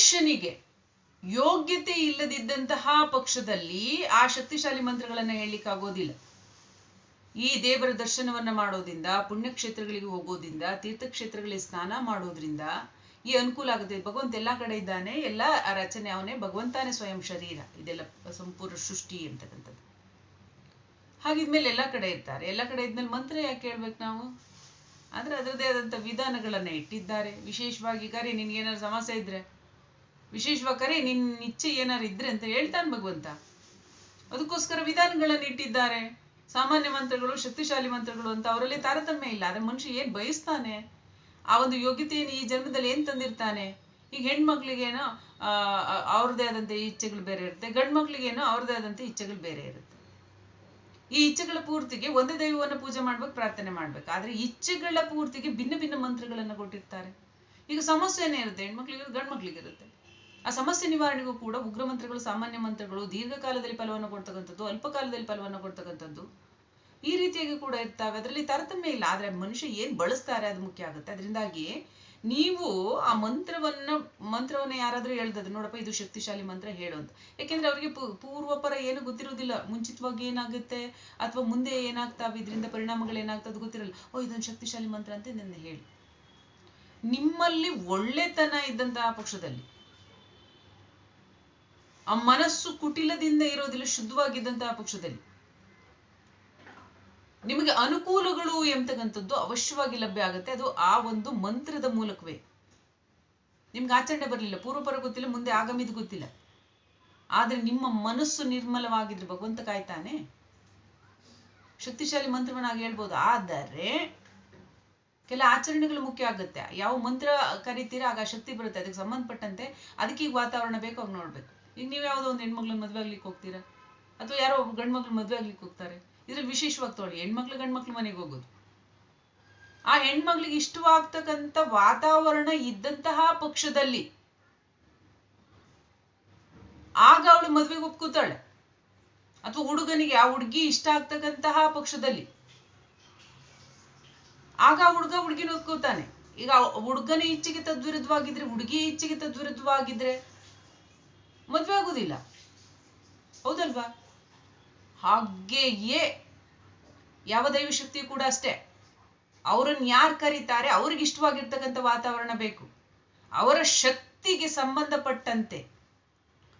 ಮನುಷ್ಯನಿಗೆ ಯೋಗ್ಯತೆ ಇಲ್ಲದಿದ್ದಂತಹ ಪಕ್ಷದಲ್ಲಿ ಆ ಶಕ್ತಿಶಾಲಿ ಮಂತ್ರಗಳನ್ನ ಹೇಳಲಿಕ್ಕಾಗೋದಿಲ್ಲ. ಈ ದೇವರ ದರ್ಶನವನ್ನ ಮಾಡೋದ್ರಿಂದ, ಪುಣ್ಯಕ್ಷೇತ್ರಗಳಿಗೆ ಹೋಗೋದ್ರಿಂದ, ತೀರ್ಥಕ್ಷೇತ್ರಗಳಿಗೆ ಸ್ನಾನ ಮಾಡೋದ್ರಿಂದ ಈ ಅನುಕೂಲ ಆಗುತ್ತೆ. ಭಗವಂತ ಎಲ್ಲಾ ಕಡೆ ಇದ್ದಾನೆ, ಎಲ್ಲ ರಚನೆ ಅವನೇ ಭಗವಂತಾನೇ ಸ್ವಯಂ ಶರೀರ. ಇದೆಲ್ಲ ಸಂಪೂರ್ಣ ಸೃಷ್ಟಿ ಅಂತಕ್ಕಂಥದ್ದು. ಹಾಗಿದ್ಮೇಲೆ ಎಲ್ಲಾ ಕಡೆ ಇರ್ತಾರೆ. ಎಲ್ಲಾ ಕಡೆ ಇದ್ಮೇಲೆ ಮಂತ್ರ ಯಾಕೆ ಹೇಳ್ಬೇಕು ನಾವು? ಅಂದ್ರೆ ಅದರದೇ ಆದಂತ ವಿಧಾನಗಳನ್ನ ಇಟ್ಟಿದ್ದಾರೆ. ವಿಶೇಷವಾಗಿ ಕರೆ ನಿನ್ಗೆ ಏನಾದ್ರು ಸಮಸ್ಯೆ ಇದ್ರೆ? ವಿಶೇಷವಾಗಿ ನಿನ್ನ ನಿನ್ ಇಚ್ಛೆ ಏನಾರು ಇದ್ರೆ ಅಂತ ಹೇಳ್ತಾನೆ ಭಗವಂತ. ಅದಕ್ಕೋಸ್ಕರ ವಿಧಾನಗಳನ್ನ ಇಟ್ಟಿದ್ದಾರೆ. ಸಾಮಾನ್ಯ ಮಂತ್ರಗಳು, ಶಕ್ತಿಶಾಲಿ ಮಂತ್ರಗಳು ಅಂತ ಅವರಲ್ಲಿ ತಾರತಮ್ಯ ಇಲ್ಲ. ಆದ್ರೆ ಮನುಷ್ಯ ಏನ್ ಬಯಸ್ತಾನೆ? ಆ ಒಂದು ಯೋಗ್ಯತೆಯನ್ನು ಈ ಜನ್ಮದಲ್ಲಿ ಏನ್ ತಂದಿರ್ತಾನೆ? ಈಗ ಹೆಣ್ಮಕ್ಳಿಗೇನೋ ಏನೋ ಅವ್ರದೇ ಆದಂತ ಇಚ್ಛೆಗಳು ಬೇರೆ ಇರುತ್ತೆ. ಗಂಡ್ ಮಕ್ಳಿಗೇನೋ ಅವ್ರದೇ ಆದಂತ ಇಚ್ಛೆಗಳು ಬೇರೆ ಇರುತ್ತೆ. ಈ ಇಚ್ಛೆಗಳ ಪೂರ್ತಿಗೆ ಒಂದೇ ದೈವವನ್ನು ಪೂಜೆ ಮಾಡ್ಬೇಕು, ಪ್ರಾರ್ಥನೆ ಮಾಡ್ಬೇಕು. ಆದ್ರೆ ಇಚ್ಛೆಗಳ ಪೂರ್ತಿಗೆ ಭಿನ್ನ ಭಿನ್ನ ಮಂತ್ರಗಳನ್ನು ಕೊಟ್ಟಿರ್ತಾರೆ. ಈಗ ಸಮಸ್ಯೆನೇ ಇರುತ್ತೆ. ಹೆಣ್ಮಕ್ಳಿಗೆ ಗಂಡು ಮಕ್ಳಿಗೆ ಇರುತ್ತೆ ಆ ಸಮಸ್ಯೆ ನಿವಾರಣೆಗೂ ಕೂಡ ಉಗ್ರ ಮಂತ್ರಗಳು ಸಾಮಾನ್ಯ ಮಂತ್ರಗಳು, ದೀರ್ಘಕಾಲದಲ್ಲಿ ಫಲವನ್ನು ಕೊಡ್ತಕ್ಕಂಥದ್ದು, ಅಲ್ಪಕಾಲದಲ್ಲಿ ಫಲವನ್ನು ಕೊಡ್ತಕ್ಕಂಥದ್ದು ಈ ರೀತಿಯಾಗಿ ಕೂಡ ಇರ್ತಾವೆ. ಅದರಲ್ಲಿ ತಾರತಮ್ಯ ಇಲ್ಲ. ಆದ್ರೆ ಮನುಷ್ಯ ಏನ್ ಬಳಸ್ತಾರೆ ಅದು ಮುಖ್ಯ ಆಗುತ್ತೆ. ಅದರಿಂದಾಗಿ ನೀವು ಆ ಮಂತ್ರವನ್ನ ಮಂತ್ರವನ್ನ ಯಾರಾದ್ರೂ ಹೇಳ್ದದ್ದು, ನೋಡಪ್ಪ ಇದು ಶಕ್ತಿಶಾಲಿ ಮಂತ್ರ ಹೇಳು ಅಂತ. ಯಾಕೆಂದ್ರೆ ಅವರಿಗೆ ಪೂರ್ವಪರ ಏನು ಗೊತ್ತಿರೋದಿಲ್ಲ ಮುಂಚಿತವಾಗಿ ಏನಾಗುತ್ತೆ? ಅಥವಾ ಮುಂದೆ ಏನಾಗ್ತಾವೆ? ಇದರಿಂದ ಪರಿಣಾಮಗಳು ಏನಾಗ್ತದೆ ಗೊತ್ತಿರಲ್ಲ. ಓ, ಇದೊಂದು ಶಕ್ತಿಶಾಲಿ ಮಂತ್ರ ಅಂತ ನನ್ನ ಹೇಳಿ. ನಿಮ್ಮಲ್ಲಿ ಒಳ್ಳೆತನ ಇದ್ದಂತಹ ಪಕ್ಷದಲ್ಲಿ ಆ ಮನಸ್ಸು ಕುಟಿಲದಿಂದ ಇರೋದಿಲ್ಲ, ಶುದ್ಧವಾಗಿದ್ದಂತಹ ಪಕ್ಷದಲ್ಲಿ. ನಿಮಗೆ ಅನುಕೂಲಗಳು ಎಂತಕ್ಕಂಥದ್ದು ಅವಶ್ಯವಾಗಿ ಲಭ್ಯ ಆಗುತ್ತೆ. ಅದು ಆ ಒಂದು ಮಂತ್ರದ ಮೂಲಕವೇ. ನಿಮ್ಗೆ ಆಚರಣೆ ಬರಲಿಲ್ಲ, ಪೂರ್ವಪರ ಗೊತ್ತಿಲ್ಲ, ಮುಂದೆ ಆಗಮಿದ್ ಗೊತ್ತಿಲ್ಲ. ಆದ್ರೆ ನಿಮ್ಮ ಮನಸ್ಸು ನಿರ್ಮಲವಾಗಿದ್ರೆ ಭಗವಂತ ಕಾಯ್ತಾನೆ. ಶಕ್ತಿಶಾಲಿ ಮಂತ್ರವನ್ನಾಗಿ ಹೇಳ್ಬೋದು. ಆದರೆ ಕೆಲ ಆಚರಣೆಗಳು ಮುಖ್ಯ ಆಗುತ್ತೆ. ಯಾವ ಮಂತ್ರ ಕರಿತೀರಾ, ಆಗ ಶಕ್ತಿ ಬರುತ್ತೆ. ಅದಕ್ಕೆ ಸಂಬಂಧಪಟ್ಟಂತೆ ಅದಕ್ಕೆ ಈಗ ವಾತಾವರಣ ಬೇಕು ಅವಾಗ ನೋಡ್ಬೇಕು. ನೀವು ಯಾವುದೋ ಒಂದು ಹೆಣ್ಮಕ್ಳನ್ನ ಮದುವೆ ಆಗ್ಲಿಕ್ಕೆ ಹೋಗ್ತೀರಾ? ಅಥವಾ ಯಾರೋ ಒಬ್ಬ ಗಂಡ್ ಮಕ್ಳು ಮದ್ವೆ ಆಗ್ಲಿಕ್ಕೆ ಹೋಗ್ತಾರೆ. ಇದ್ರೆ ವಿಶೇಷವಾಗಿ ತೊಳಿ ಹೆಣ್ಮಕ್ಳು ಗಂಡ್ಮಕ್ಳು ಮನೆಗೆ ಹೋಗೋದು. ಆ ಹೆಣ್ಮಗ್ಳಿಗೆ ಇಷ್ಟವಾಗ್ತಕ್ಕಂಥ ವಾತಾವರಣ ಇದ್ದಂತಹ ಪಕ್ಷದಲ್ಲಿ ಆಗ ಅವಳು ಮದ್ವೆಗೆ ಒಪ್ಕೋತಾಳೆ. ಅಥವಾ ಹುಡುಗನಿಗೆ ಆ ಹುಡುಗಿ ಇಷ್ಟ ಆಗ್ತಕ್ಕಂತಹ ಪಕ್ಷದಲ್ಲಿ. ಆಗ ಹುಡುಗ ಹುಡುಗಿನ ಒಪ್ಕೋತಾನೆ. ಈಗ ಹುಡುಗನ ಇಚ್ಛೆಗೆ ತದ್ವಿರುದ್ಧವಾಗಿದ್ರೆ ಹುಡುಗಿ ಇಚ್ಛೆಗೆ ತದ್ವಿರುದ್ಧವಾಗಿದ್ರೆ ಮದ್ವೆ ಆಗುದಿಲ್ಲ. ಹೌದಲ್ವಾ? ಹಾಗೆಯೇ ಯಾವ ದೈವ ಶಕ್ತಿ ಕೂಡ ಅಷ್ಟೇ. ಅವರನ್ನು ಯಾರು ಕರೀತಾರೆ? ಅವ್ರಿಗೆ ಇಷ್ಟವಾಗಿರ್ತಕ್ಕಂಥ ವಾತಾವರಣ ಬೇಕು. ಅವರ ಶಕ್ತಿಗೆ ಸಂಬಂಧಪಟ್ಟಂತೆ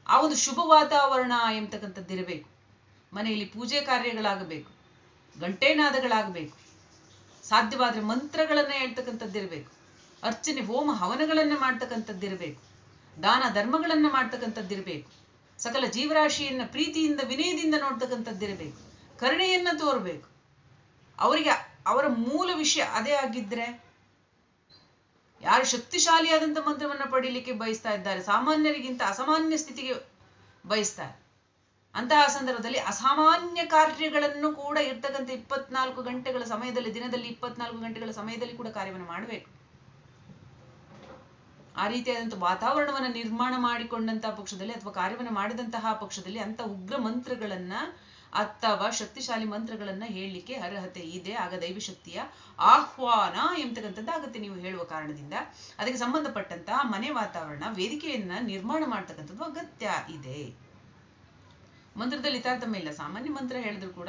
ಆ ಒಂದು ಶುಭ ವಾತಾವರಣ ಎಂಬತಕ್ಕಂಥದ್ದಿರಬೇಕು ಮನೆಯಲ್ಲಿ ಪೂಜೆ ಕಾರ್ಯಗಳಾಗಬೇಕು ಗಂಟೆನಾದಗಳಾಗಬೇಕು ಸಾಧ್ಯವಾದರೆ ಮಂತ್ರಗಳನ್ನು ಹೇಳ್ತಕ್ಕಂಥದ್ದಿರಬೇಕು ಅರ್ಚನೆ, ಹೋಮ, ಹವನಗಳನ್ನು ಮಾಡ್ತಕ್ಕಂಥದ್ದಿರಬೇಕು ದಾನ ಧರ್ಮಗಳನ್ನು ಮಾಡ್ತಕ್ಕಂಥದ್ದಿರಬೇಕು. ಸಕಲ ಜೀವರಾಶಿಯನ್ನು ಪ್ರೀತಿಯಿಂದ, ವಿನಯದಿಂದ ನೋಡ್ತಕ್ಕಂಥದ್ದಿರಬೇಕು. ಕರುಣೆಯನ್ನು ತೋರಬೇಕು. ಅವರಿಗೆ ಅವರ ಮೂಲ ವಿಷಯ ಅದೇ ಆಗಿದ್ರೆ ಯಾರು ಶಕ್ತಿಶಾಲಿಯಾದಂಥ ಮಂತ್ರವನ್ನ ಪಡೀಲಿಕ್ಕೆ ಬಯಸ್ತಾ ಇದ್ದಾರೆ, ಸಾಮಾನ್ಯರಿಗಿಂತ ಅಸಾಮಾನ್ಯ ಸ್ಥಿತಿಗೆ ಬಯಸ್ತಾರೆ ಅಂತಹ ಸಂದರ್ಭದಲ್ಲಿ ಅಸಾಮಾನ್ಯ ಕಾರ್ಯಗಳನ್ನು ಕೂಡ ಇರ್ತಕ್ಕಂಥ ಇಪ್ಪತ್ನಾಲ್ಕು ಗಂಟೆಗಳ ಸಮಯದಲ್ಲಿ, ದಿನದಲ್ಲಿ ಇಪ್ಪತ್ನಾಲ್ಕು ಗಂಟೆಗಳ ಸಮಯದಲ್ಲಿ ಕೂಡ ಕಾರ್ಯವನ್ನು ಮಾಡಬೇಕು. ಆ ರೀತಿಯಾದಂಥ ವಾತಾವರಣವನ್ನ ನಿರ್ಮಾಣ ಮಾಡಿಕೊಂಡಂತಹ ಪಕ್ಷದಲ್ಲಿ ಅಥವಾ ಕಾರ್ಯವನ್ನು ಮಾಡಿದಂತಹ ಪಕ್ಷದಲ್ಲಿ ಅಂತ ಉಗ್ರ ಮಂತ್ರಗಳನ್ನ ಅಥವಾ ಶಕ್ತಿಶಾಲಿ ಮಂತ್ರಗಳನ್ನ ಹೇಳಲಿಕ್ಕೆ ಅರ್ಹತೆ ಇದೆ. ಆಗ ದೈವಶಕ್ತಿಯ ಆಹ್ವಾನ ಎಂಬತಕ್ಕಂಥದ್ದು ಆಗುತ್ತೆ ನೀವು ಹೇಳುವ ಕಾರಣದಿಂದ. ಅದಕ್ಕೆ ಸಂಬಂಧಪಟ್ಟಂತಹ ಮನೆ ವಾತಾವರಣ, ವೇದಿಕೆಯನ್ನ ನಿರ್ಮಾಣ ಮಾಡ್ತಕ್ಕಂಥದ್ದು ಅಗತ್ಯ ಇದೆ. ಮಂತ್ರದಲ್ಲಿ ತಾರತಮ್ಯ ಇಲ್ಲ. ಸಾಮಾನ್ಯ ಮಂತ್ರ ಹೇಳಿದ್ರು ಕೂಡ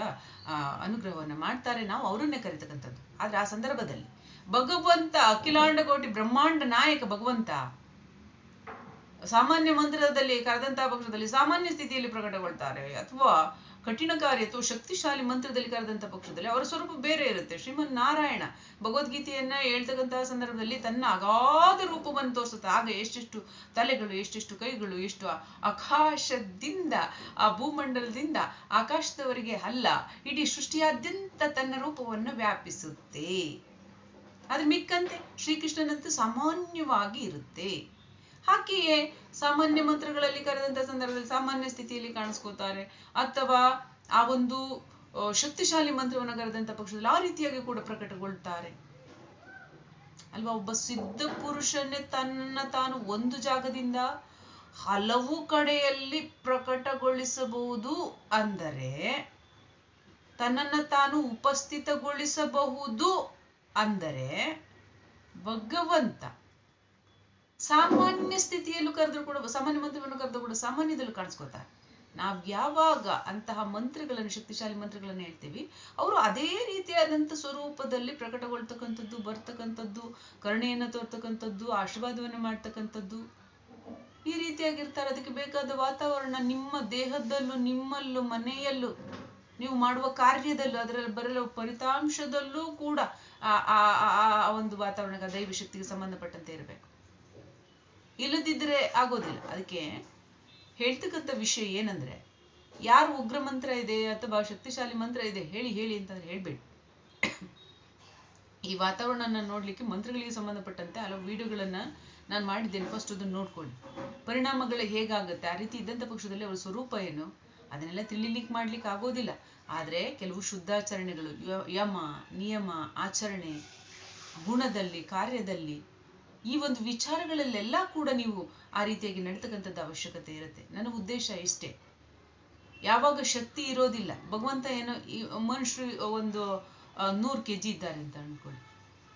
ಅನುಗ್ರಹವನ್ನ ಮಾಡ್ತಾರೆ. ನಾವು ಅವರನ್ನೇ ಕರಿತಕ್ಕಂಥದ್ದು. ಆದ್ರೆ ಆ ಸಂದರ್ಭದಲ್ಲಿ ಭಗವಂತ, ಅಖಿಲಾಂಡ ಕೋಟಿ ಬ್ರಹ್ಮಾಂಡ ನಾಯಕ ಭಗವಂತ. ಸಾಮಾನ್ಯ ಮಂತ್ರದಲ್ಲಿ ಕರೆದಂತಹ ಪಕ್ಷದಲ್ಲಿ ಸಾಮಾನ್ಯ ಸ್ಥಿತಿಯಲ್ಲಿ ಪ್ರಕಟಗೊಳ್ತಾರೆ. ಅಥವಾ ಕಠಿಣ ಕಾರ್ಯ ಅಥವಾ ಶಕ್ತಿಶಾಲಿ ಮಂತ್ರದಲ್ಲಿ ಕರೆದಂತಹ ಪಕ್ಷದಲ್ಲಿ ಅವರ ಸ್ವರೂಪ ಬೇರೆ ಇರುತ್ತೆ. ಶ್ರೀಮನ್ ನಾರಾಯಣ ಭಗವದ್ಗೀತೆಯನ್ನ ಹೇಳ್ತಕ್ಕಂತಹ ಸಂದರ್ಭದಲ್ಲಿ ತನ್ನ ಅಗಾಧ ರೂಪವನ್ನು ತೋರಿಸುತ್ತೆ. ಆಗ ಎಷ್ಟೆಷ್ಟು ತಲೆಗಳು, ಎಷ್ಟೆಷ್ಟು ಕೈಗಳು, ಎಷ್ಟು ಆಕಾಶದಿಂದ, ಆ ಭೂಮಂಡಲದಿಂದ ಆಕಾಶದವರೆಗೆ ಅಲ್ಲ, ಇಡೀ ಸೃಷ್ಟಿಯಾದ್ಯಂತ ತನ್ನ ರೂಪವನ್ನು ವ್ಯಾಪಿಸುತ್ತೆ. ಆದ್ರೆ ಮಿಕ್ಕಂತೆ ಶ್ರೀಕೃಷ್ಣನಂತೂ ಸಾಮಾನ್ಯವಾಗಿ ಇರುತ್ತೆ. ಹಾಗೆಯೇ ಸಾಮಾನ್ಯ ಮಂತ್ರಗಳಲ್ಲಿ ಕರೆದಂತ ಸಂದರ್ಭದಲ್ಲಿ ಸಾಮಾನ್ಯ ಸ್ಥಿತಿಯಲ್ಲಿ ಕಾಣಿಸ್ಕೋತಾರೆ ಅಥವಾ ಆ ಒಂದು ಶಕ್ತಿಶಾಲಿ ಮಂತ್ರವನ್ನು ಕರೆದಂತ ಪಕ್ಷದಲ್ಲಿ ಆ ರೀತಿಯಾಗಿ ಕೂಡ ಪ್ರಕಟಗೊಳ್ತಾರೆ. ಅಲ್ವಾ? ಒಬ್ಬ ಸಿದ್ಧ ಪುರುಷನೇ ತನ್ನ ತಾನು ಒಂದು ಜಾಗದಿಂದ ಹಲವು ಕಡೆಯಲ್ಲಿ ಪ್ರಕಟಗೊಳಿಸಬಹುದು ಅಂದರೆ ತನ್ನನ್ನು ತಾನು ಉಪಸ್ಥಿತಗೊಳಿಸಬಹುದು ಅಂದರೆ ಭಗವಂತ. ಸಾಮಾನ್ಯ ಸ್ಥಿತಿಯಲ್ಲೂ ಕರೆದ್ರು ಕೂಡ, ಸಾಮಾನ್ಯ ಮಂತ್ರವನ್ನು ಕರೆದ್ರು ಕೂಡ ಸಾಮಾನ್ಯದಲ್ಲೂ ಕಾಣಿಸ್ಕೊತಾರೆ ನಾವ್ ಯಾವಾಗ ಅಂತಹ ಮಂತ್ರಗಳನ್ನು, ಶಕ್ತಿಶಾಲಿ ಮಂತ್ರಗಳನ್ನು ಹೇಳ್ತೀವಿ, ಅವರು ಅದೇ ರೀತಿಯಾದಂಥ ಸ್ವರೂಪದಲ್ಲಿ ಪ್ರಕಟಗೊಳ್ತಕ್ಕಂಥದ್ದು, ಬರ್ತಕ್ಕಂಥದ್ದು, ಕರುಣೆಯನ್ನು ತೋರ್ತಕ್ಕಂಥದ್ದು, ಆಶೀರ್ವಾದವನ್ನು ಮಾಡ್ತಕ್ಕಂಥದ್ದು, ಈ ರೀತಿಯಾಗಿರ್ತಾರೆ. ಅದಕ್ಕೆ ಬೇಕಾದ ವಾತಾವರಣ, ನಿಮ್ಮ ದೇಹದಲ್ಲೂ, ನಿಮ್ಮಲ್ಲೂ, ಮನೆಯಲ್ಲೂ ನೀವು ಮಾಡುವ ಕಾರ್ಯದಲ್ಲೂ ಅದರಲ್ಲಿ ಬರಲು ಫಲಿತಾಂಶದಲ್ಲೂ ಕೂಡ ಆ ಒಂದು ವಾತಾವರಣಕ್ಕೆ ದೈವ ಶಕ್ತಿಗೆ ಸಂಬಂಧಪಟ್ಟಂತೆ ಇರಬೇಕು. ಇಲ್ಲದಿದ್ರೆ ಆಗೋದಿಲ್ಲ. ಅದಕ್ಕೆ ಹೇಳ್ತಕ್ಕಂಥ ವಿಷಯ ಏನಂದ್ರೆ, ಯಾರು ಉಗ್ರ ಮಂತ್ರ ಇದೆ ಅಥವಾ ಶಕ್ತಿಶಾಲಿ ಮಂತ್ರ ಇದೆ ಹೇಳಿ ಹೇಳಿ ಅಂತಂದ್ರೆ ಹೇಳ್ಬೇಡಿ. ಈ ವಾತಾವರಣನ ನೋಡ್ಲಿಕ್ಕೆ ಮಂತ್ರಗಳಿಗೆ ಸಂಬಂಧಪಟ್ಟಂತೆ ಹಲವು ವಿಡಿಯೋಗಳನ್ನ ನಾನು ಮಾಡಿದ್ದೇನೆ. ಫಸ್ಟ್ ಅದನ್ನ ನೋಡ್ಕೊಳ್ಳಿ. ಪರಿಣಾಮಗಳು ಹೇಗಾಗುತ್ತೆ? ಆ ರೀತಿ ಇದ್ದಂಥ ಪಕ್ಷದಲ್ಲಿ ಅವರ ಸ್ವರೂಪ ಏನು? ಅದನ್ನೆಲ್ಲ ತಿಳಿಲಿಕ್ಕೆ ಮಾಡ್ಲಿಕ್ಕೆ ಆಗೋದಿಲ್ಲ. ಆದ್ರೆ ಕೆಲವು ಶುದ್ಧಾಚರಣೆಗಳು ಯಮ, ನಿಯಮ, ಆಚರಣೆ, ಗುಣದಲ್ಲಿ, ಕಾರ್ಯದಲ್ಲಿ ಈ ಒಂದು ವಿಚಾರಗಳಲ್ಲೆಲ್ಲ ಕೂಡ ನೀವು ಆ ರೀತಿಯಾಗಿ ನಡ್ತಕ್ಕಂಥದ್ದು ಅವಶ್ಯಕತೆ ಇರುತ್ತೆ. ನನ್ನ ಉದ್ದೇಶ ಇಷ್ಟೇ. ಯಾವಾಗ ಶಕ್ತಿ ಇರೋದಿಲ್ಲ. ಭಗವಂತ ಏನೋ ಈ ಮನುಷ್ಯರು ಒಂದು ನೂರು ಕೆ ಜಿ ಇದ್ದಾರೆ ಅಂತ ಅನ್ಕೊಳ್ಳಿ.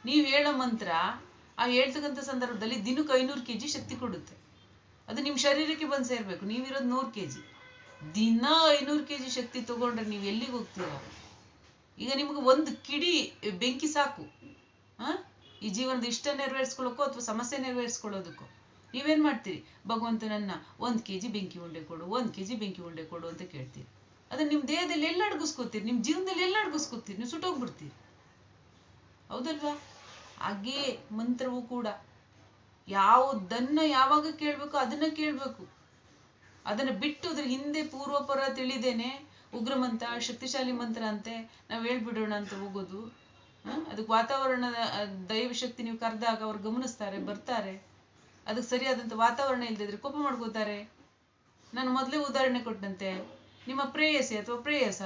ನೀವು ಹೇಳೋ ಮಂತ್ರ ಆ ಹೇಳ್ತಕ್ಕಂಥ ಸಂದರ್ಭದಲ್ಲಿ ದಿನಕ್ಕೆ ಐನೂರು ಕೆ ಜಿ ಶಕ್ತಿ ಕೊಡುತ್ತೆ. ಅದು ನಿಮ್ಮ ಶರೀರಕ್ಕೆ ಬಂದು ಸೇರ್ಬೇಕು. ನೀವಿರೋದು ನೂರು ಕೆ ಜಿ ದಿನ ಐನೂರು ಕೆ ಜಿ ಶಕ್ತಿ ತಗೊಂಡ್ರೆ ನೀವು ಎಲ್ಲಿಗೆ ಹೋಗ್ತೀರ? ಈಗ ನಿಮ್ಗೆ ಒಂದು ಕಿಡಿ ಬೆಂಕಿ ಸಾಕು ಆ ಈ ಜೀವನದ ಇಷ್ಟ ನೆರವೇರಿಸ್ಕೊಳ್ಳೋಕ್ಕೋ ಅಥವಾ ಸಮಸ್ಯೆ ನೆರವೇರಿಸ್ಕೊಳ್ಳೋದಕ್ಕೋ? ನೀವೇನ್ ಮಾಡ್ತೀರಿ? ಭಗವಂತನನ್ನ ಒಂದ್ ಕೆಜಿ ಬೆಂಕಿ ಉಂಡೆ ಕೊಡು, ಒಂದ್ ಕೆಜಿ ಬೆಂಕಿ ಉಂಡೆ ಕೊಡು ಅಂತ ಕೇಳ್ತೀರಿ. ಅದನ್ನ ನಿಮ್ ದೇಹದಲ್ಲಿ ಎಲ್ಲ ಅಡಗಿಸ್ಕೋತೀರಿ? ನಿಮ್ ಜೀವನದಲ್ಲಿ ಎಲ್ಲ ಅಡಗಿಸ್ಕೋತೀರಿ? ನೀವು ಸುಟ್ಟೋಗ್ಬಿಡ್ತೀರಿ ಹೌದಲ್ವಾ? ಹಾಗೇ ಮಂತ್ರವೂ ಕೂಡ. ಯಾವುದನ್ನ ಯಾವಾಗ ಕೇಳ್ಬೇಕು ಅದನ್ನ ಕೇಳ್ಬೇಕು. ಅದನ್ನ ಬಿಟ್ಟು ಅದ್ರ ಹಿಂದೆ ಪೂರ್ವಪರ ತಿಳಿದೇನೆ ಉಗ್ರಮಂತ ಶಕ್ತಿಶಾಲಿ ಮಂತ್ರ ಅಂತೆ ನಾವು ಹೇಳ್ಬಿಡೋಣ ಅಂತ ಹೋಗೋದು. ಅದಕ್ಕೆ ವಾತಾವರಣದ ದೈವಶಕ್ತಿ ದೈವ ಶಕ್ತಿ ನೀವು ಕರೆದಾಗ ಅವ್ರು ಗಮನಿಸ್ತಾರೆ, ಬರ್ತಾರೆ. ಅದಕ್ಕೆ ಸರಿಯಾದಂತ ವಾತಾವರಣ ಇಲ್ದಿದ್ರೆ ಕೋಪ ಮಾಡ್ಕೋತಾರೆ. ನಾನು ಮೊದಲೇ ಉದಾಹರಣೆ ಕೊಟ್ಟಂತೆ, ನಿಮ್ಮ ಪ್ರೇಯಸಿ ಅಥವಾ ಪ್ರೇಯಸ?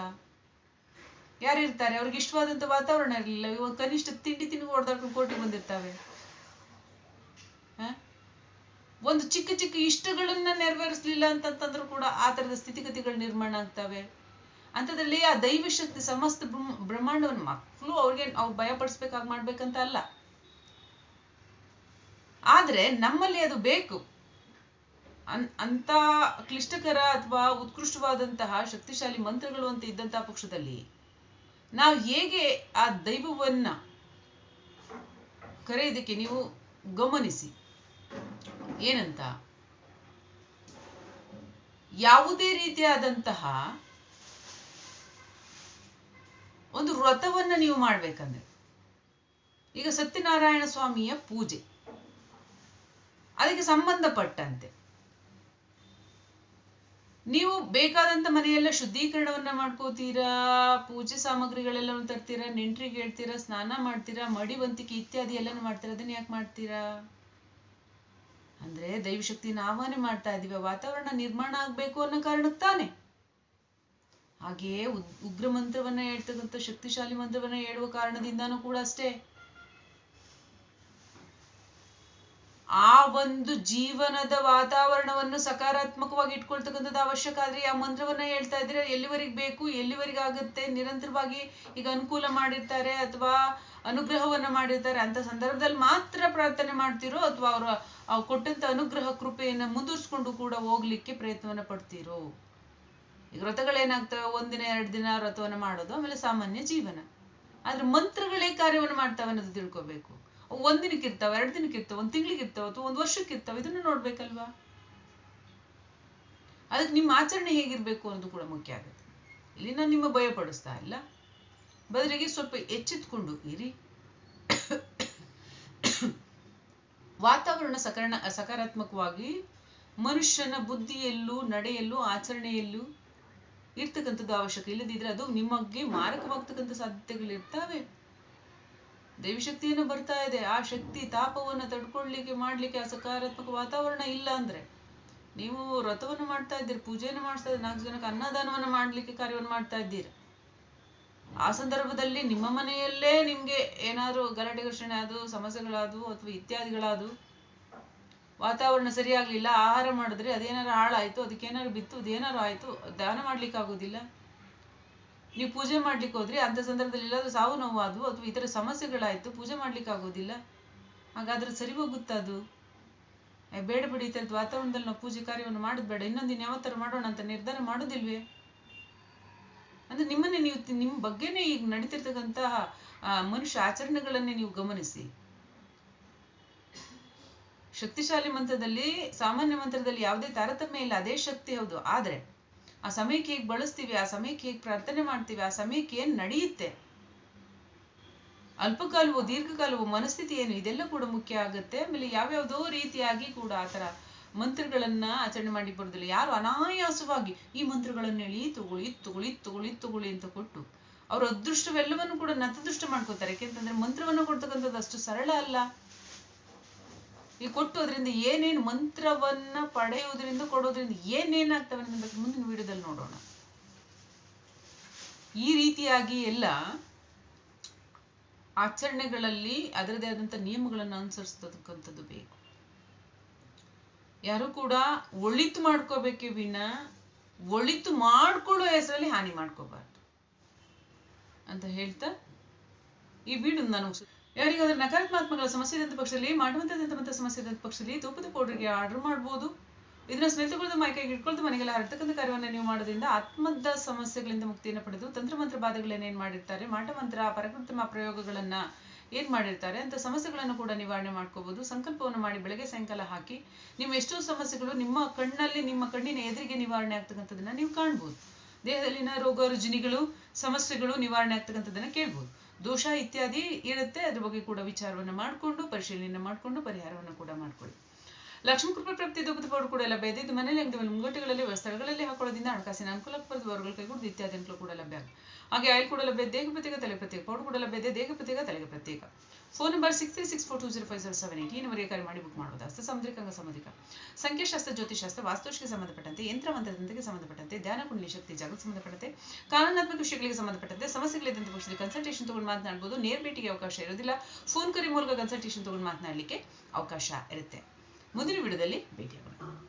ಯಾರಿರ್ತಾರೆ? ಅವ್ರಿಗೆ ಇಷ್ಟವಾದಂತ ವಾತಾವರಣ ಇರಲಿಲ್ಲ, ಇವಾಗ ಕನಿಷ್ಠ ತಿಂಡಿ ತಿಂಡಿ ಹೊಡೆದಾಡ್ಕೊಂಡು ಕೋರ್ಟಿಗೆ ಬಂದಿರ್ತಾವೆ? ಒಂದು ಚಿಕ್ಕ ಚಿಕ್ಕ ಇಷ್ಟಗಳನ್ನ ನೆರವೇರಿಸ್ಲಿಲ್ಲ ಅಂತಂತಂದ್ರೂ ಕೂಡ ಆ ತರದ ಸ್ಥಿತಿಗತಿಗಳು ನಿರ್ಮಾಣ ಆಗ್ತವೆ. ಅಂಥದ್ರಲ್ಲಿ ಆ ದೈವ ಶಕ್ತಿ ಸಮಸ್ತ ಬ್ರಹ್ಮಾಂಡವನ್ನ ಮಕ್ಕಳು ಅವ್ರಿಗೆ ಅವ್ರು ಭಯ ಪಡಿಸ್ಬೇಕಾಗಿ ಮಾಡ್ಬೇಕಂತ ಅಲ್ಲ. ಆದ್ರೆ ನಮ್ಮಲ್ಲಿ ಅದು ಬೇಕು. ಅಂತ ಕ್ಲಿಷ್ಟಕರ ಅಥವಾ ಉತ್ಕೃಷ್ಟವಾದಂತಹ ಶಕ್ತಿಶಾಲಿ ಮಂತ್ರಗಳು ಅಂತ ಇದ್ದಂತಹ ಪಕ್ಷದಲ್ಲಿ ನಾವು ಹೇಗೆ ಆ ದೈವವನ್ನ ಕರೆಯೋದಕ್ಕೆ ನೀವು ಗಮನಿಸಿ. ಏನಂತ? ಯಾವುದೇ ರೀತಿಯಾದಂತಹ ಒಂದು ವ್ರತವನ್ನು ನೀವು ಮಾಡ್ಬೇಕಂದ್ರೆ, ಈಗ ಸತ್ಯನಾರಾಯಣ ಸ್ವಾಮಿಯ ಪೂಜೆ, ಅದಕ್ಕೆ ಸಂಬಂಧಪಟ್ಟಂತೆ, ನೀವು ಬೇಕಾದಂತ ಮನೆಯೆಲ್ಲ ಶುದ್ಧೀಕರಣವನ್ನ ಮಾಡ್ಕೋತೀರಾ, ಪೂಜೆ ಸಾಮಗ್ರಿಗಳೆಲ್ಲವನ್ನು ತರ್ತೀರಾ, ನೆಂಟ್ರಿಗೆ ಹೇಳ್ತೀರಾ, ಸ್ನಾನ ಮಾಡ್ತೀರಾ ಮಡಿವಂತಿಕೆ ಇತ್ಯಾದಿ ಎಲ್ಲನೂ ಮಾಡ್ತೀರಾ, ಅದನ್ನ ಯಾಕೆ ಮಾಡ್ತೀರಾ? ಅಂದ್ರೆ ದೈವಶಕ್ತಿನ ಆಹ್ವಾನ ಮಾಡ್ತಾ ಇದೀವಿ ವಾತಾವರಣ ನಿರ್ಮಾಣ ಆಗ್ಬೇಕು ಅನ್ನೋ ಕಾರಣಕ್ಕೆ ತಾನೆ. ಹಾಗೆಯೇ ಉಗ್ರ ಮಂತ್ರವನ್ನ ಹೇಳ್ತಕ್ಕಂಥ ಶಕ್ತಿಶಾಲಿ ಮಂತ್ರವನ್ನ ಹೇಳುವ ಕಾರಣದಿಂದಾನೂ ಕೂಡ ಅಷ್ಟೇ ಆ ಒಂದು ಜೀವನದ ವಾತಾವರಣವನ್ನು ಸಕಾರಾತ್ಮಕವಾಗಿ ಇಟ್ಕೊಳ್ತಕ್ಕಂಥದ್ದು ಅವಶ್ಯಕ. ಆದ್ರೆ ಆ ಮಂತ್ರವನ್ನ ಹೇಳ್ತಾ ಇದ್ರೆ ಎಲ್ಲಿವರೆಗೆ ಬೇಕು, ಎಲ್ಲಿವರೆಗೆ ಆಗುತ್ತೆ, ನಿರಂತರವಾಗಿ ಈಗ ಅನುಕೂಲ ಮಾಡಿರ್ತಾರೆ ಅಥವಾ ಅನುಗ್ರಹವನ್ನ ಮಾಡಿರ್ತಾರೆ ಅಂತ ಸಂದರ್ಭದಲ್ಲಿ ಮಾತ್ರ ಪ್ರಾರ್ಥನೆ ಮಾಡ್ತಿರೋ ಅಥವಾ ಅವರು, ಅವ್ರು ಕೊಟ್ಟಂತ ಅನುಗ್ರಹ ಕೃಪೆಯನ್ನ ಮುಂದುವರ್ಸ್ಕೊಂಡು ಕೂಡ ಹೋಗ್ಲಿಕ್ಕೆ ಪ್ರಯತ್ನವನ್ನ ಪಡ್ತಿರೋ? ಈಗ ವ್ರತಗಳೇನಾಗ್ತವೆ ಒಂದಿನ, ಎರಡು ದಿನ ವ್ರತವನ್ನ ಮಾಡೋದು ಆಮೇಲೆ ಸಾಮಾನ್ಯ ಜೀವನ. ಆದ್ರೆ ಮಂತ್ರಗಳೇ ಕಾರ್ಯವನ್ನು ಮಾಡ್ತಾವೆ ಅನ್ನೋದು ತಿಳ್ಕೊಬೇಕು. ಒಂದ್ ದಿನಕ್ಕೆ ಇರ್ತಾವ, ಎರಡು ದಿನಕ್ಕೆ ಒಂದು ತಿಂಗಳಿಗಿರ್ತಾವ ಅಥವಾ ಒಂದು ವರ್ಷಕ್ಕೆ ಇದನ್ನು ನೋಡ್ಬೇಕಲ್ವಾ? ಅದಕ್ಕೆ ನಿಮ್ಮ ಆಚರಣೆ ಹೇಗಿರಬೇಕು ಅನ್ನೋದು ಕೂಡ ಮುಖ್ಯ ಆಗುತ್ತೆ. ಇಲ್ಲಿ ನಾನು ನಿಮ್ಮ ಭಯ ಪಡಿಸ್ತಾ ಇಲ್ಲ. ಬದಲಿಗೆ ಸ್ವಲ್ಪ ಎಚ್ಚೆತ್ಕೊಂಡು ಇರಿ. ವಾತಾವರಣ ಸಕರಣ, ಸಕಾರಾತ್ಮಕವಾಗಿ ಮನುಷ್ಯನ ಬುದ್ಧಿಯಲ್ಲೂ ನಡೆಯಲ್ಲೂ ಆಚರಣೆಯಲ್ಲೂ ಇರ್ತಕ್ಕಂಥದ್ದು ಅವಶ್ಯಕ. ಇಲ್ಲದಿದ್ರೆ ಅದು ನಿಮಗೆ ಮಾರಕವಾಗ್ತಕ್ಕಂಥ ಸಾಧ್ಯತೆಗಳು ಶಕ್ತಿಯನ್ನು ಬರ್ತಾ ಇದೆ. ಆ ಶಕ್ತಿ ತಾಪವನ್ನು ತಡ್ಕೊಳ್ಳಿಕ್ಕೆ, ಮಾಡ್ಲಿಕ್ಕೆ ಆ ಸಕಾರಾತ್ಮಕ ವಾತಾವರಣ ಇಲ್ಲ ಅಂದ್ರೆ ನೀವು ವ್ರತವನ್ನು ಮಾಡ್ತಾ ಇದ್ದೀರಿ, ಪೂಜೆಯನ್ನು ಮಾಡ್ತಾ ಇದ್ದೀರಿ, ನಾಲ್ಕು ಜನಕ್ಕೆ ಅನ್ನದಾನವನ್ನು ಮಾಡ್ಲಿಕ್ಕೆ ಕಾರ್ಯವನ್ನು ಮಾಡ್ತಾ ಇದ್ದೀರಿ. ಆ ಸಂದರ್ಭದಲ್ಲಿ ನಿಮ್ಮ ಮನೆಯಲ್ಲೇ ನಿಮ್ಗೆ ಏನಾದ್ರು ಗಲಾಟೆ, ಘರ್ಷಣೆ ಆದವು ಸಮಸ್ಯೆಗಳಾದವು ಅಥವಾ ಇತ್ಯಾದಿಗಳಾದವು ವಾತಾವರಣ ಸರಿಯಾಗ್ಲಿಲ್ಲ, ಆಹಾರ ಮಾಡಿದ್ರೆ ಅದೇನಾರು ಹಾಳಾಯ್ತು ಅದಕ್ಕೆ ಏನಾದ್ರು ಬಿತ್ತು ಅದೇನಾರು ಆಯ್ತು, ದಾನ ಮಾಡ್ಲಿಕ್ಕೆ ಆಗೋದಿಲ್ಲ ನೀವು ಪೂಜೆ ಮಾಡ್ಲಿಕ್ಕೆ ಹೋದ್ರಿ, ಅಂತ ಸಂದರ್ಭದಲ್ಲಿ ಎಲ್ಲಾದ್ರೂ ಸಾವು ನೋವು ಆದ್ವು ಅಥವಾ ಇತರ ಸಮಸ್ಯೆಗಳಾಯ್ತು, ಪೂಜೆ ಮಾಡ್ಲಿಕ್ಕೆ ಆಗೋದಿಲ್ಲ? ಹಾಗಾದ್ರೆ ಸರಿ ಹೋಗುತ್ತಾ ಅದು? ಬೇಡ ಬಿಡಿ ಥರದ ವಾತಾವರಣದಲ್ಲಿ ನಾವು ಪೂಜೆ ಕಾರ್ಯವನ್ನು ಮಾಡೋದು ಬೇಡ. ಇನ್ನೊಂದಿನ ಯಾವ ಥರ ಮಾಡೋಣ ಅಂತ ನಿರ್ಧಾರ ಮಾಡೋದಿಲ್ವೇ? ಅಂದ್ರೆ ನಿಮ್ಮನ್ನೇ ನೀವು ನಿಮ್ಮ ಬಗ್ಗೆನೇ ಈಗ ನಡೀತಿರ್ತಕ್ಕಂತಹ ಮನುಷ್ಯ ಆಚರಣೆಗಳನ್ನೇ ನೀವು ಗಮನಿಸಿ. ಶಕ್ತಿಶಾಲಿ ಮಂತ್ರದಲ್ಲಿ, ಸಾಮಾನ್ಯ ಮಂತ್ರದಲ್ಲಿ ಯಾವುದೇ ತಾರತಮ್ಯ ಇಲ್ಲ, ಅದೇ ಶಕ್ತಿ ಹೌದು. ಆದ್ರೆ ಆ ಸಮಯಕ್ಕೆ ಹೇಗೆ ಬಳಸ್ತೀವಿ, ಆ ಸಮಯಕ್ಕೆ ಹೇಗೆ ಪ್ರಾರ್ಥನೆ ಮಾಡ್ತೀವಿ, ಆ ಸಮಯಕ್ಕೆ ಏನು ನಡೆಯುತ್ತೆ? ಅಲ್ಪಕಾಲವು, ದೀರ್ಘಕಾಲವು ಮನಸ್ಥಿತಿ ಏನು? ಇದೆಲ್ಲ ಕೂಡ ಮುಖ್ಯ ಆಗುತ್ತೆ. ಆಮೇಲೆ ಯಾವ್ಯಾವುದೋ ರೀತಿಯಾಗಿ ಕೂಡ ಆ ಆತರ ಮಂತ್ರಗಳನ್ನ ಆಚರಣೆ ಮಾಡಿ ಬರೋದಿಲ್ಲ. ಯಾರು ಅನಾಯಾಸವಾಗಿ ಈ ಮಂತ್ರಗಳನ್ನ ಹೇಳಿ ತಗೊಳ್ಳಿ ತಗೊಳ್ಳಿ ತಗೊಳ್ಳಿ ತಗೊಳ್ಳಿ ಅಂತ ಕೊಟ್ಟು ಅವ್ರ ಅದೃಷ್ಟವೆಲ್ಲವನ್ನು ಕೂಡ ನತದೃಷ್ಟ ಮಾಡ್ಕೋತಾರೆ. ಯಾಕೆಂತಂದ್ರೆ ಮಂತ್ರವನ್ನ ಕೊಡ್ತಕ್ಕಂಥದ್ದು ಅಷ್ಟು ಸರಳ ಅಲ್ಲ. ಈ ಕೊಟ್ಟೋದ್ರಿಂದ ಏನೇನು ಮಂತ್ರವನ್ನ ಪಡೆಯುವುದರಿಂದ ಕೊಡೋದ್ರಿಂದ ಏನೇನಾಗ್ತವೆ ಅನ್ನೋದಕ್ಕೆ ಮುಂದಿನ ವಿಡಿಯೋದಲ್ಲಿ ನೋಡೋಣ. ಈ ರೀತಿಯಾಗಿ ಎಲ್ಲ ಆಚರಣೆಗಳಲ್ಲಿ ಅದರದೇ ಆದಂತ ನಿಯಮಗಳನ್ನು ಅನುಸರಿಸ್ತಕ್ಕಂಥದ್ದು ಬೇಕು. ಯಾರು ಕೂಡ ಒಳಿತು ಮಾಡ್ಕೋಬೇಕು ವಿನ ಒಳಿತು ಮಾಡ್ಕೊಳ್ಳೋ ಹೆಸರಲ್ಲಿ ಹಾನಿ ಮಾಡ್ಕೋಬಾರ್ದು ಅಂತ ಹೇಳ್ತಾ ಈ ವಿಡಿಯೋ ನಾನು ಯಾರಿಗಾದ್ರೂ ನಕಾರಾತ್ಮಕಗಳ ಸಮಸ್ಯೆ ಇದ್ದಂಥ ಪಕ್ಷದಲ್ಲಿ, ಮಾಡುವಂಥದ್ದಂಥ ಸಮಸ್ಯೆ ಇದ್ದಂಥ ಪಕ್ಷದಲ್ಲಿ ತೂಪದ ಪೌಡರ್ಗೆ ಆರ್ಡರ್ ಮಾಡ್ಬೋದು. ಇದನ್ನ ಸ್ಮೆಲ್ ತಗೊಳ್ಳೋದು ಮೈಕೈಗೆ ಇಟ್ಕೊಳ್ದು ಮನೆಗೆಲ್ಲ ಹರಡ್ತಕ್ಕಂಥ ಕಾರ್ಯವನ್ನು ನೀವು ಮಾಡೋದ್ರಿಂದ ಆತ್ಮದ ಸಮಸ್ಯೆಗಳಿಂದ ಮುಕ್ತಿಯನ್ನು ಪಡೆದು ತಂತ್ರಮಂತ್ರ ಬಾಧೆಗಳನ್ನ ಏನ್ ಮಾಡಿರ್ತಾರೆ ಮಾಟಮಂತ್ರ ಪರಕೃತಮ ಪ್ರಯೋಗಗಳನ್ನ ಏನ್ ಮಾಡಿರ್ತಾರೆ ಅಂತ ಸಮಸ್ಯೆಗಳನ್ನು ಕೂಡ ನಿವಾರಣೆ ಮಾಡ್ಕೋಬಹುದು ಸಂಕಲ್ಪವನ್ನು ಮಾಡಿ ಬೆಳಗ್ಗೆ ಸಾಯಂಕಾಲ ಹಾಕಿ ನಿಮ್ಮ ಎಷ್ಟೋ ಸಮಸ್ಯೆಗಳು ನಿಮ್ಮ ಕಣ್ಣಲ್ಲಿ, ನಿಮ್ಮ ಕಣ್ಣಿನ ಎದುರಿಗೆ ನಿವಾರಣೆ ಆಗ್ತಕ್ಕಂಥದನ್ನ ನೀವು ಕಾಣ್ಬೋದು. ದೇಹದಲ್ಲಿನ ರೋಗ ರುಜಿನಿಗಳು, ಸಮಸ್ಯೆಗಳು ನಿವಾರಣೆ ಆಗ್ತಕ್ಕಂಥದನ್ನ ಕೇಳ್ಬೋದು. ದೋಷ ಇತ್ಯಾದಿ ಇರುತ್ತೆ, ಅದ್ರ ಬಗ್ಗೆ ಕೂಡ ವಿಚಾರವನ್ನ ಮಾಡಿಕೊಂಡು ಪರಿಶೀಲನೆ ಮಾಡಿಕೊಂಡು, ಪರಿಹಾರವನ್ನು ಕೂಡ ಮಾಡ್ಕೊಳ್ಳಿ. ಲಕ್ಷ್ಮೀ ಕೃಪಾ ಪ್ರಾಪ್ತಿ ಪೌಡರ್ ಕೂಡ ಎಲ್ಲ ಬೇದ ಇದು ಮನೆಯಲ್ಲಿ ಅಂಗಡಿ ಮುಂಗಟ್ಟುಗಳಲ್ಲಿ ಸ್ಥಳಗಳಲ್ಲಿ ಹಾಕೊಳ್ಳೋದ್ರಿಂದ ಹಣಕಾಸಿನ ಅನುಕೂಲ ಬರದ ವರ್ಗಗಳ ಕೈಗೂಡು ಇತ್ಯಾದಿ ಅನುಕೂಲ ಕೂಡ ಲಭ್ಯ. ಹಾಗೆ ಆಯಿಲ್ ಕೂಡ ಲಭ್ಯ ದೇಹ ಪ್ರತ್ಯೇಕ, ತಲೆ ಪ್ರತ್ಯೇಕ, ಪೌಡರ್ ಕೂಡ ಲಭ್ಯ ಇದೆ ದೇಹ ಪ್ರತ್ಯೇಕ, ತಲೆಗೆ ಪ್ರತ್ಯೇಕ. Phone number six three six four two zero five zero seven eight ಈ ನಂಬರಿಗೆ ಕರೆ ಮಾಡಿ ಬುಕ್ ಮಾಡುವುದು. ಹಸ್ತ ಸಮುದ್ರಿಕ ಸಮುದ್ರಿಕ. ಸಂಖ್ಯಾಶಾಸ್ತ್ರ ಜ್ಯೋತಿಷಾಸ್ತ್ರ ವಾಸ್ತುಶಿಗೆ ಸಂಬಂಧಪಟ್ಟಂತೆ ಯಂತ್ರ ಮಂತ್ರದಂತೆಗೆ ಸಂಬಂಧಪಟ್ಟಂತೆ, ಧ್ಯಾನ, ಕುಂಡಲಿ ಶಕ್ತಿ ಜಾಗಕ್ಕೆ ಸಂಬಂಧಪಟ್ಟಂತೆ, ಕಾನೂನಾತ್ಮಕ ವಿಷಯಗಳಿಗೆ ಸಂಬಂಧಪಟ್ಟಂತೆ, ಸಮಸ್ಯೆಗಳಿದ್ದಂತೆ ಪಕ್ಷದಲ್ಲಿ ಕನ್ಸಲ್ಟೇಷನ್ ತಗೊಂಡು ಮಾತನಾಡಬಹುದು ನೇರ ಭೇಟಿಗೆ ಅವಕಾಶ ಇರೋದಿಲ್ಲ ಫೋನ್ ಕರೆ ಮೂಲಕ ಕನ್ಸಲ್ಟೇಷನ್ ತಗೊಂಡು ಮಾತನಾಡಲಿಕ್ಕೆ ಅವಕಾಶ ಇರುತ್ತೆ. ಮುಂದಿನ ವಿಡಿಯೋದಲ್ಲಿ ಭೇಟಿಯಾಗೋಣ.